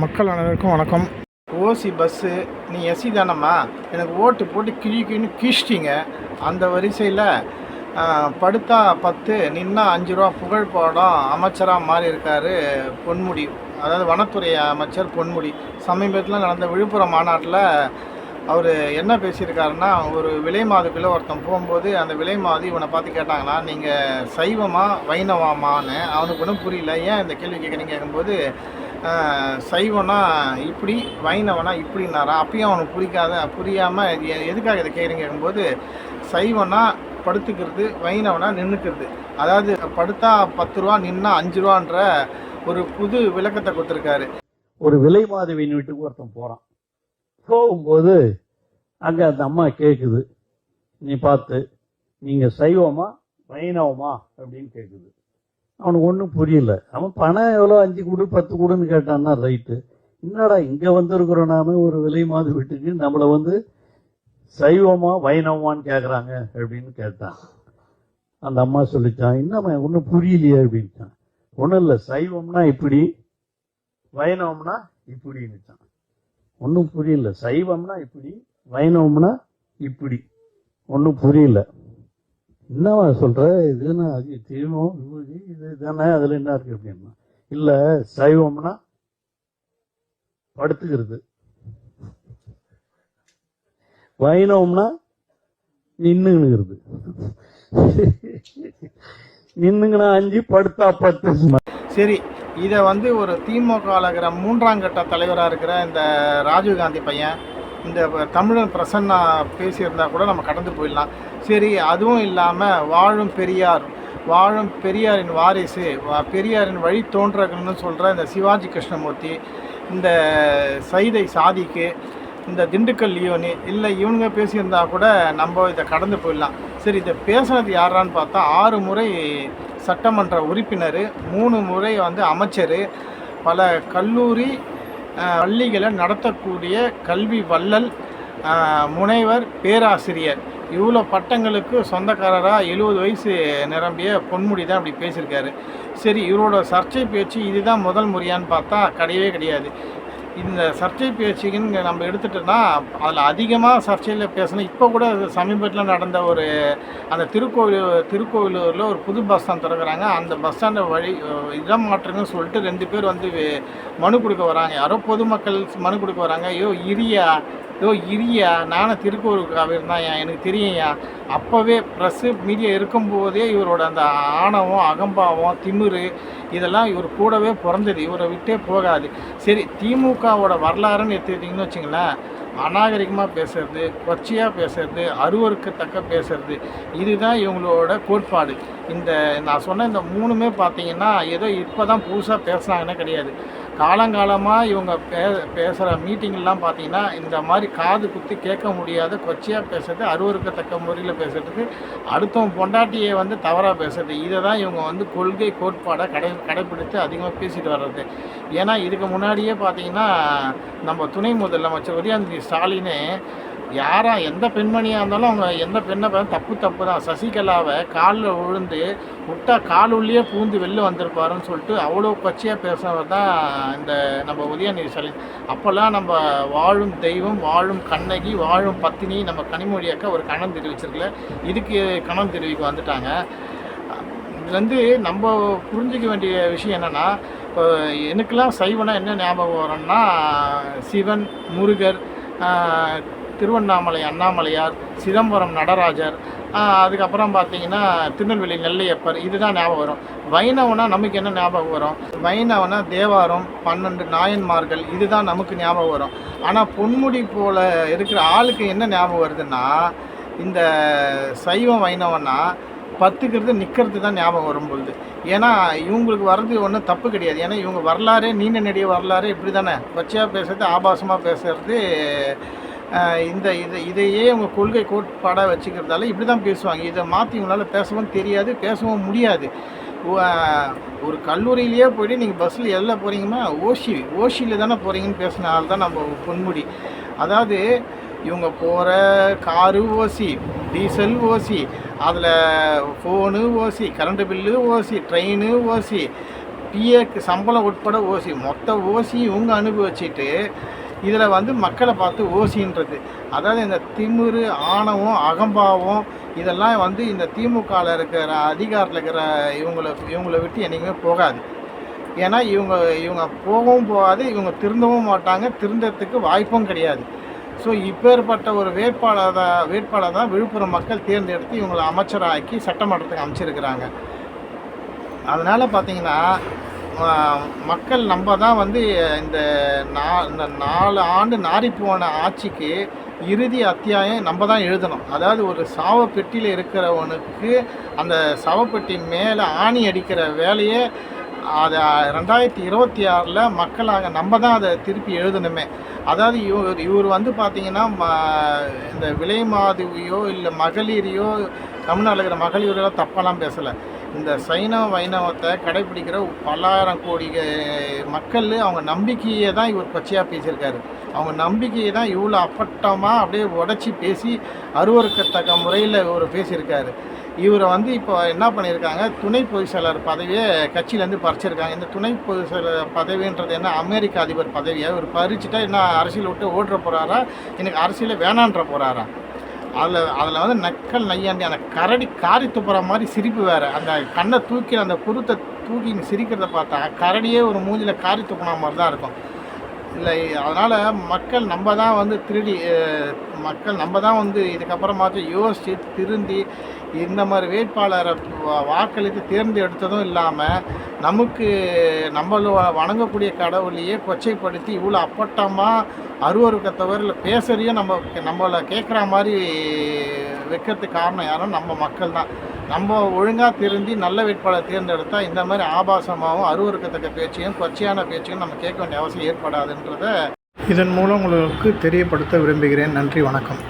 மக்கள் அனைவருக்கும் வணக்கம். ஓசி பஸ்ஸு நீ எஸ்சி தானம்மா? எனக்கு ஓட்டு போட்டு கிழி கிழின்னு கீழ்ச்சிட்டிங்க. அந்த வரிசையில் படுத்தா பத்து நின்னா அஞ்சு ரூபா புகழ் படம் அமைச்சராக மாறி இருக்காரு பொன்முடி. அதாவது வனத்துறை அமைச்சர் பொன்முடி. சமீபத்தில் நடந்த விழுப்புரம் மாநாட்டில் அவர் என்ன பேசியிருக்காருன்னா ஒரு விலை மாதுக்குள்ளே ஒருத்தன் போகும்போது அந்த விலை மாது இவனை பார்த்து கேட்டாங்களா நீங்கள் சைவமா வைணவாமான்னு? அவனுக்கு ஒன்றும் புரியல. ஏன் இந்த கேள்வி கேட்குறீங்க கேட்கும்போது சைவனா இப்படி வைணவனா இப்படின்னாரா? அப்பயும் அவனுக்கு பிடிக்காத புரியாமல் எதுக்காக இதை கேட்குறீங்க கேட்கும்போது சைவனா படுத்துக்கிறது வைணவனா நின்றுக்கிறது அதாவது படுத்தா பத்து ரூபா நின்னா அஞ்சு ரூபான்ற ஒரு புது விளக்கத்தை கொடுத்துருக்காரு. ஒரு விலை மாதவியின் வீட்டுக்கு ஒருத்தன் போகிறான் போகும்போது அங்கே அந்த அம்மா கேட்குது நீ பார்த்து நீங்கள் சைவமா வைணவமா அப்படின்னு கேட்குது அவனுக்கு ஒன்றும் புரியல. அவன் பணம் எவ்வளோ? அஞ்சு கொடு பத்து கொடுன்னு கேட்டான்னா ரைட்டு என்னடா இங்கே வந்திருக்கிறோம் நாம? ஒரு விலை மாத வீட்டுக்கு நம்மளை வந்து சைவமா வைணவமான்னு கேட்குறாங்க அப்படின்னு கேட்டான். அந்த அம்மா சொல்லிச்சான் என்னம்மா ஒன்றும் புரியலையே அப்படின்ட்டான் ஒன்றும் இல்லை சைவம்னா இப்படி வைணவம்னா இப்படின்னுச்சான். ஒன்றும் புரியல சைவம்னா இப்படி வைணவம்னா இப்படி. ஒன்றும் புரியல. என்னவா சொல்ற? இது அது தீவம் விபூதி இது தானே அதுல என்ன இருக்கு அப்படின்னா இல்ல சைவம்னா படுத்துக்கிறது. வைணவம்னா நின்னுங்கிறது நின்னுங்கனா அஞ்சு படுத்தா பத்து. சரி இதை வந்து ஒரு திமுக மூன்றாம் கட்ட தலைவராக இருக்கிற இந்த ராஜீவ்காந்தி பையன் இந்த தமிழன் பிரசன்னா பேசியிருந்தா கூட நம்ம கடந்து போயிடலாம். சரி அதுவும் இல்லாமல் வாழும் பெரியார் வாழும் பெரியாரின் வாரிசு வா- பெரியாரின் வழி தோன்றகன்னு சொல்கிற இந்த சிவாஜி கிருஷ்ணமூர்த்தி இந்த சைதை சாதிக்கு இந்த திண்டுக்கல் லியோனி இல்லை இவனுங்க பேசியிருந்தா கூட நம்ம இதை கடந்து போயிடலாம். சரி இதை பேசுனது யாரான்னு பார்த்தா ஆறு முறை சட்டமன்ற உறுப்பினர் மூணு முறை வந்து அமைச்சர் பல கல்லூரி பள்ளிகளை நடத்தக்கூடிய கல்வி வள்ளல் முனைவர் பேராசிரியர். இவ்வளோ பட்டங்களுக்கு சொந்தக்காரராக எழுபது வயசு நிரம்பிய பொன்முடி தான் அப்படி பேசியிருக்காரு. சரி இவரோட சர்ச்சை பேச்சு இதுதான் முதல் முறையான்னு பார்த்தா கிடையவே கிடையாது. இந்த சர்ச்சை பேச்சுக்குன்னு நம்ம எடுத்துட்டோம்னா அதில் அதிகமாக சர்ச்சையில் பேசணும். இப்போ கூட சமீபத்தில் நடந்த ஒரு அந்த திருக்கோவில் திருக்கோவிலூரில் ஒரு புது பஸ் ஸ்டாண்ட் திறக்கிறாங்க. அந்த பஸ் ஸ்டாண்டை வழி இடம் மாற்றுங்கன்னு சொல்லிட்டு ரெண்டு பேர் வந்து மனு கொடுக்க வராங்க. யாரோ பொதுமக்கள் மனு கொடுக்க வராங்க. ஐயோ இரியா ஐயோ இரியா நானும் திருக்கோவிலுக்காக இருந்தாயா எனக்கு தெரியும்யா அப்போவே ப்ரெஸ்ஸு மீடியா இருக்கும்போதே இவரோட அந்த ஆணவம் அகம்பாவம் திமிரு இதெல்லாம் இவர் கூடவே பிறந்தது. இவரை விட்டே போகாது. சரி திமுகவோட வரலாறுன்னு எடுத்துக்கிட்டிங்கன்னு வச்சுங்களேன். அநாகரிகமாக பேசுறது கொச்சையாக பேசுறது அருவருக்கத்தக்க பேசுறது இதுதான் இவங்களோட கோட்பாடு. இந்த நான் சொன்ன இந்த மூணுமே பார்த்தீங்கன்னா ஏதோ இப்போ தான் புதுசாக பேசுனாங்கன்னே கிடையாது. காலங்காலமாக இவங்க பே பேசுகிற மீட்டிங்லாம் பார்த்தீங்கன்னா இந்த மாதிரி காது குத்தி கேட்க முடியாத கொச்சையாக பேசுறது அருவருக்கத்தக்க முறையில் பேசுறதுக்கு அடுத்தவன் பொண்டாட்டியை வந்து தவறாக பேசுறது இதை தான் இவங்க வந்து கொள்கை கோட்பாடை கடை கடைப்பிடித்து அதிகமாக பேசிட்டு வர்றது. ஏன்னா இதுக்கு முன்னாடியே பார்த்தீங்கன்னா நம்ம துணை முதலமைச்சர் உதயநிதி ஸ்டாலினே யாரா எந்த பெண்மணியாக இருந்தாலும் அவங்க எந்த பெண்ணை பார்த்து தப்பு தப்பு தான். சசிகலாவை காலில் விழுந்து விட்டா கால் உள்ளே பூந்து வெளில வந்திருப்பாருன்னு சொல்லிட்டு அவ்வளோ பச்சையாக பேசுனவர் தான் இந்த நம்ம உதயநிதி ஸ்டாலின். அப்போல்லாம் நம்ம வாழும் தெய்வம் வாழும் கண்ணகி வாழும் பத்தினி நம்ம கனிமொழியாக்க ஒரு கணம் தெரிவிச்சிருக்கல. இதுக்கு கணம் தெரிவிக்க வந்துட்டாங்க. இது வந்து நம்ம புரிஞ்சிக்க வேண்டிய விஷயம் என்னென்னா இப்போ எனக்கெல்லாம் சைவனா என்ன ஞாபகம் வரும்னா சிவன் முருகர் திருவண்ணாமலை அண்ணாமலையார் சிதம்பரம் நடராஜர் அதுக்கப்புறம் பார்த்தீங்கன்னா திருநெல்வேலி நெல்லையப்பர் இதுதான் ஞாபகம் வரும். வைணவனா நமக்கு என்ன ஞாபகம் வரும்? வைணவனா தேவாரம் பன்னெண்டு நாயன்மார்கள் இதுதான் நமக்கு ஞாபகம் வரும். ஆனால் பொன்முடி போல இருக்கிற ஆளுக்கு என்ன ஞாபகம் வருதுன்னா இந்த சைவம் வைணவனா பத்துக்கிறது நிற்கிறது தான் ஞாபகம் வரும் பொழுது. ஏன்னா இவங்களுக்கு வர்றது ஒன்றும் தப்பு கிடையாது. ஏன்னா இவங்க வரலாறே நீண்ட நெடிய வரலாறு இப்படி தானே பச்சையாக பேசுறது ஆபாசமாக பேசுறது இந்த இதை இதையே அவங்க கொள்கை கோட்பாடாக வச்சுக்கிறதால இப்படி தான் பேசுவாங்க. இதை மாற்றி இவங்களால பேசவும் தெரியாது பேசவும் முடியாது. ஒரு கல்லூரியிலேயே போய்ட்டு நீங்கள் பஸ்ஸில் எதில் போகிறீங்கன்னா ஓசி ஓசியில் தானே போகிறீங்கன்னு பேசினால தான் நம்ம பொன்முடி. அதாவது இவங்க போகிற காரு ஓசி டீசல் ஓசி அதில் ஃபோனு ஓசி கரண்ட் பில்லு ஓசி ட்ரெயின் ஓசி பிஏக்கு சம்பளம் உட்பட ஓசி மொத்த ஓசி இவங்க அனுபவிச்சுட்டு இதில் வந்து மக்களை பார்த்து ஓசின்றது. அதாவது இந்த திமிரு ஆணவம் அகம்பாவம் இதெல்லாம் வந்து இந்த திமுகவில் இருக்கிற அதிகாரத்தில் இருக்கிற இவங்களை இவங்களை விட்டு என்றைக்குமே போகாது. ஏன்னா இவங்க இவங்க போகவும் போகாது இவங்க திருந்தவும் மாட்டாங்க திருந்தத்துக்கு வாய்ப்பும் கிடையாது. ஸோ இப்பேற்பட்ட ஒரு வேட்பாளர் தான் வேட்பாளர் தான் விழுப்புரம் மக்கள் தேர்ந்தெடுத்து இவங்களை அமைச்சராக்கி சட்டமன்றத்துக்கு அமைச்சிருக்கிறாங்க. அதனால் பார்த்தீங்கன்னா மக்கள் நம்ம தான் வந்து இந்த நா இந்த நாலு ஆண்டு நாரி போன ஆட்சிக்கு இறுதி அத்தியாயம் நம்ம தான் எழுதணும். அதாவது ஒரு சாவப்பெட்டியில் இருக்கிறவனுக்கு அந்த சவப்பெட்டி மேலே ஆணி அடிக்கிற வேலையை அதை ரெண்டாயிரத்தி இருபத்தி ஆறில் மக்களாக நம்ம தான் அதை திருப்பி எழுதணுமே. அதாவது இவர் இவர் வந்து பார்த்திங்கன்னா ம இந்த விலை மாதவியோ இல்லை மகளிரையோ தமிழ்நாட்டில் இருக்கிற மகளிரோ தப்பெல்லாம் பேசலை. இந்த சைனவ வைணவத்தை கடைபிடிக்கிற பல்லாயிரம் கோடி மக்கள் அவங்க நம்பிக்கையை தான் இவர் கொச்சையாக பேசியிருக்காரு. அவங்க நம்பிக்கையை தான் இவ்வளோ அப்பட்டமாக அப்படியே உடச்சி பேசி அருவருக்கத்தக்க முறையில் இவர் பேசியிருக்காரு. இவரை வந்து இப்போ என்ன பண்ணியிருக்காங்க? துணை பொதுச் செயலர் பதவியை கட்சியிலேருந்து பறிச்சிருக்காங்க. இந்த துணை பொதுச் செயலர் பதவின்றது என்ன? அமெரிக்க அதிபர் பதவியை? இவர் பறிச்சுட்டா என்ன அரசியல் விட்டு ஓடுற போகிறாரா எனக்கு அரசியலை வேணான்ற போகிறாரா அதில் அதில் வந்து நக்கல் நையாண்டி அந்த கரடி காரி துப்புற மாதிரி சிரிப்பு வேறு. அந்த கண்ணை தூக்கி அந்த குருத்தை தூக்கி சிரிக்கிறத பார்த்தா கரடியே ஒரு மூஞ்சியில் காரி துப்புன மாதிரி தான் இருக்கும். இல்லை அதனால் மக்கள் நம்ம தான் வந்து திருடி மக்கள் நம்ம தான் வந்து இதுக்கப்புறமாச்சும் யோசித்து திருந்தி இந்த மாதிரி வேட்பாளரை வா- வாக்களித்து தேர்ந்தெடுத்ததும் இல்லாமல் நமக்கு நம்மள வணங்கக்கூடிய கடவுளையே கொச்சைப்படுத்தி இவ்வளோ அப்பட்டமாக அருவருக்கத்தவரில் பேசுறையும் நம்ம நம்மளை கேட்குற மாதிரி வைக்கிறதுக்கு காரணம் யாரும் நம்ம மக்கள் தான் நம்ம ஒழுங்காக திருந்தி நல்ல வேட்பாளர் தேர்ந்தெடுத்தால் இந்த மாதிரி ஆபாசமாகவும் அருவருக்கத்தக்க பேச்சையும் கொச்சையான பேச்சையும் நம்ம கேட்க வேண்டிய அவசியம் ஏற்படாதுன்றத இதன் மூலம் உங்களுக்கு தெரியப்படுத்த விரும்புகிறேன். நன்றி வணக்கம்.